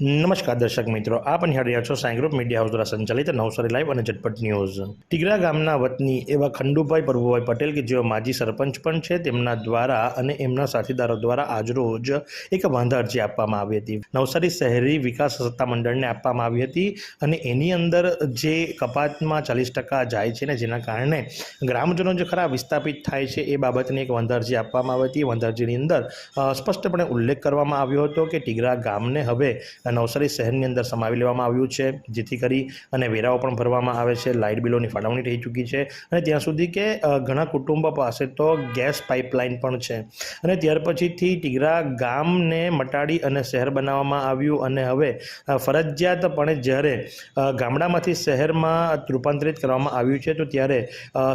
નમસ્કાર દર્શક મિત્રો, આપ નિહાળી રહ્યા છો સાંઈ ગ્રુપ મીડિયા હાઉસ દ્વારા સંચાલિત નવસારી લાઈવ અને ઝટપટ ન્યૂઝ. ટીગરા ગામના વતની એવા ખંડુભાઈ પ્રભુભાઈ પટેલ કે જેઓ માજી સરપંચ પણ છે, તેમના દ્વારા અને એમના સાથીદારો દ્વારા આજરોજ એક વાંધા અરજી આપવામાં આવી હતી. નવસારી શહેરી વિકાસ સત્તા મંડળને આપવામાં આવી હતી અને એની અંદર જે કપાતમાં ચાલીસ ટકા જાય છે ને જેના કારણે ગ્રામજનો જે ખરા વિસ્થાપિત થાય છે, એ બાબતની એક વાંધા અરજી આપવામાં આવી હતી. વાંધા અરજીની અંદર સ્પષ્ટપણે ઉલ્લેખ કરવામાં આવ્યો હતો કે ટીગરા ગામને હવે નવસારી શહેરની અંદર સમાવી લેવામાં આવ્યું છે. જેથી કરી અને વેરાઓ પણ ભરવામાં આવે છે. લાઇટ બિલોની ફાળવણી થઈ ચૂકી છે. અને ત્યાં સુધી કે ઘણા કુટુંબો પાસે તો ગેસ પાઇપલાઇન પણ છે. અને ત્યાર પછીથી ટીગરા ગામને મટાડી અને શહેર બનાવવામાં આવ્યું. અને હવે ફરજિયાતપણે જ્યારે ગામડામાંથી શહેરમાં રૂપાંતરિત કરવામાં આવ્યું છે, તો ત્યારે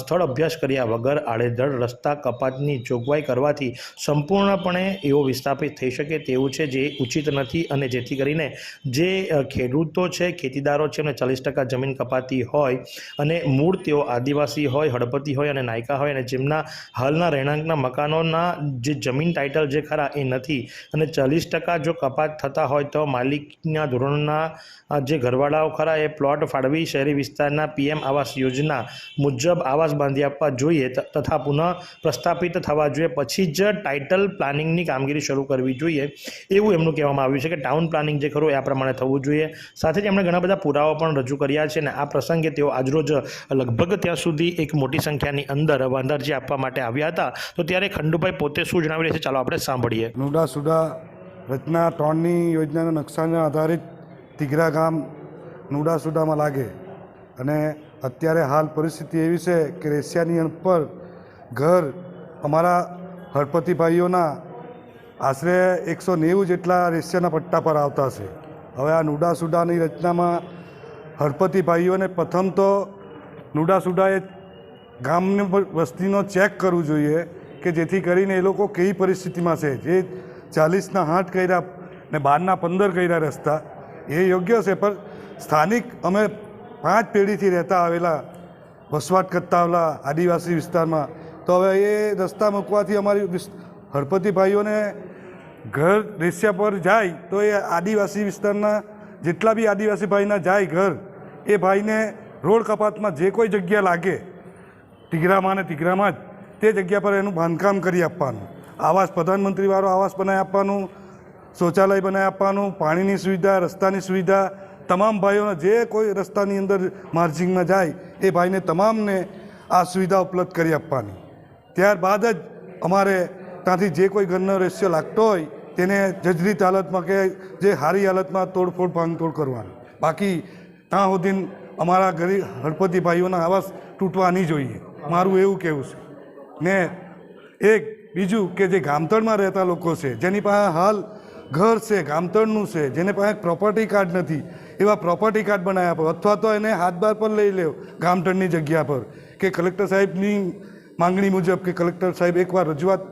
સ્થળ અભ્યાસ કર્યા વગર આડેધડ રસ્તા કપાતની જોગવાઈ કરવાથી સંપૂર્ણપણે એવો વિસ્થાપિત થઈ શકે તેવું છે, જે ઉચિત નથી. અને જેથી કરીને જે ખેડૂતો છે, ખેતીદારો છે, એમને ચાલીસ ટકા જમીન કપાતી હોય અને મૂળ તેઓ આદિવાસી હોય, હળપતિ હોય અને નાયકા હોય અને જેમના હાલના રહેણાંકના મકાનોના જે જમીન ટાઇટલ જે ખરા એ નથી. અને ચાલીસ ટકા જો કપાત થતા હોય તો માલિકના ધોરણના જે ઘરવાળાઓ ખરા એ પ્લોટ ફાળવી શહેરી વિસ્તારના પીએમ આવાસ યોજના મુજબ આવાસ બાંધી આપવા જોઈએ તથા પુનઃ પ્રસ્થાપિત થવા જોઈએ. પછી જ ટાઇટલ પ્લાનિંગની કામગીરી શરૂ કરવી જોઈએ. એવું એમનું કહેવામાં આવ્યું છે કે ટાઉન પ્લાનિંગ જે ખરું એ આ પ્રમાણે થવું જોઈએ. સાથે જ એમણે ઘણા બધા પુરાવા પણ રજૂ કર્યા છે અને આ પ્રસંગે તેઓ આજરોજ લગભગ ત્યાં સુધી એક મોટી સંખ્યાની અંદર વાંધા આપવા માટે આવ્યા હતા. તો ત્યારે ખંડુભાઈ પોતે શું જણાવી રહ્યા છે? ચાલો આપણે સાંભળીએ. નુડા સુડા રચના ત્રણની યોજનાના નકશાના આધારિત તિગરા ગામ નુડા સુડામાં લાગે. અને અત્યારે હાલ પરિસ્થિતિ એવી છે કે રેશિયાની ઉપર ઘર અમારા હળપતિ ભાઈઓના આશરે એકસો નેવું જેટલા રેશિયાના પટ્ટા પર આવતા છે. હવે આ નુડાસુડાની રચનામાં હળપતિ ભાઈઓને પ્રથમ તો નુડાસુડાએ ગામની વસ્તીનો ચેક કરવું જોઈએ કે જેથી કરીને એ લોકો કેવી પરિસ્થિતિમાં છે. જે ચાલીસના આઠ કર્યા ને બારના પંદર કર્યા રસ્તા, એ યોગ્ય છે, પણ સ્થાનિક અમે પાંચ પેઢીથી રહેતા આવેલા વસવાટ કરતા આવેલા આદિવાસી વિસ્તારમાં, તો હવે એ રસ્તા મૂકવાથી અમારી વિસ- હળપતિ ભાઈઓને ઘર રેસિયા પર જાય તો એ આદિવાસી વિસ્તારના જેટલા બી આદિવાસી ભાઈના જાય ઘર, એ ભાઈને રોડ કપાતમાં જે કોઈ જગ્યા લાગે, ટીગરામાં ને ટીગરામાં જ, તે જગ્યા પર એનું બાંધકામ કરી આપવાનું. આવાસ પ્રધાનમંત્રીવાળો આવાસ બનાવી આપવાનું, શૌચાલય બનાવી આપવાનું, પાણીની સુવિધા, રસ્તાની સુવિધા, તમામ ભાઈઓને જે કોઈ રસ્તાની અંદર માર્જિંગમાં જાય, એ ભાઈને તમામને આ સુવિધા ઉપલબ્ધ કરી આપવાની. ત્યારબાદ જ અમારે ત્યાંથી જે કોઈ ઘરનો રહસ્ય લાગતો હોય, તેને જજરીત હાલતમાં કે જે સારી હાલતમાં તોડફોડ, ભાંગતોડ કરવાની. બાકી ત્યાં સુધી અમારા ગરીબ હળપતિ ભાઈઓના આવાસ તૂટવા નહીં જોઈએ. મારું એવું કહેવું છે. ને એક બીજું કે જે ગામતળમાં રહેતા લોકો છે, જેની પાસે હાલ ઘર છે, ગામતળનું છે, જેને પાસે પ્રોપર્ટી કાર્ડ નથી, એવા પ્રોપર્ટી કાર્ડ બનાવી આપો અથવા તો એને હાથબાર પર લઈ લેવો ગામતળની જગ્યા પર, કે કલેક્ટર સાહેબની માંગણી મુજબ કે કલેક્ટર સાહેબ એકવાર રજૂઆત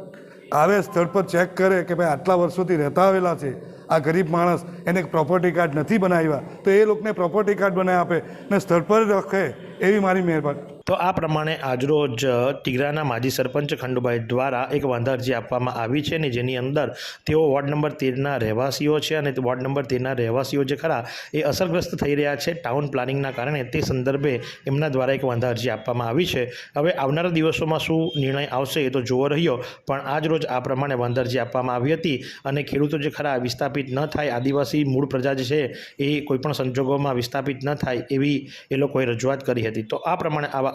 આવે સ્થળ પર ચેક કરે કે ભાઈ આટલા વર્ષોથી રહેતા આવેલા છે. આ ગરીબ માણસ એને પ્રોપર્ટી કાર્ડ નથી બનાવ્યા. તો એ લોકોને પ્રોપર્ટી કાર્ડ બનાવી આપે ને સ્થળ પર રખે એવી મારી મહેરબાની. તો આ પ્રમાણે આજરોજ તિગરાના માજી સરપંચ ખંડુભાઈ દ્વારા એક વાંધા અરજી આપવામાં આવી છે ને જેની અંદર તેઓ વોર્ડ નંબર તેરના રહેવાસીઓ છે અને વોર્ડ નંબર તેરના રહેવાસીઓ જે ખરા એ અસરગ્રસ્ત થઈ રહ્યા છે ટાઉન પ્લાનિંગના કારણે તે સંદર્ભે એમના દ્વારા એક વાંધા અરજી આપવામાં આવી છે. હવે આવનારા દિવસોમાં શું નિર્ણય આવશે એ તો જોવો રહ્યો, પણ આજ રોજ આ પ્રમાણે વાંધા અરજી આપવામાં આવી હતી અને ખેડૂતો જે ખરા વિસ્થાપિત ન થાય, આદિવાસી મૂળ પ્રજા જે છે એ કોઈપણ સંજોગોમાં વિસ્થાપિત ન થાય એવી એ લોકોએ રજૂઆત કરી હતી. તો આ પ્રમાણે આવા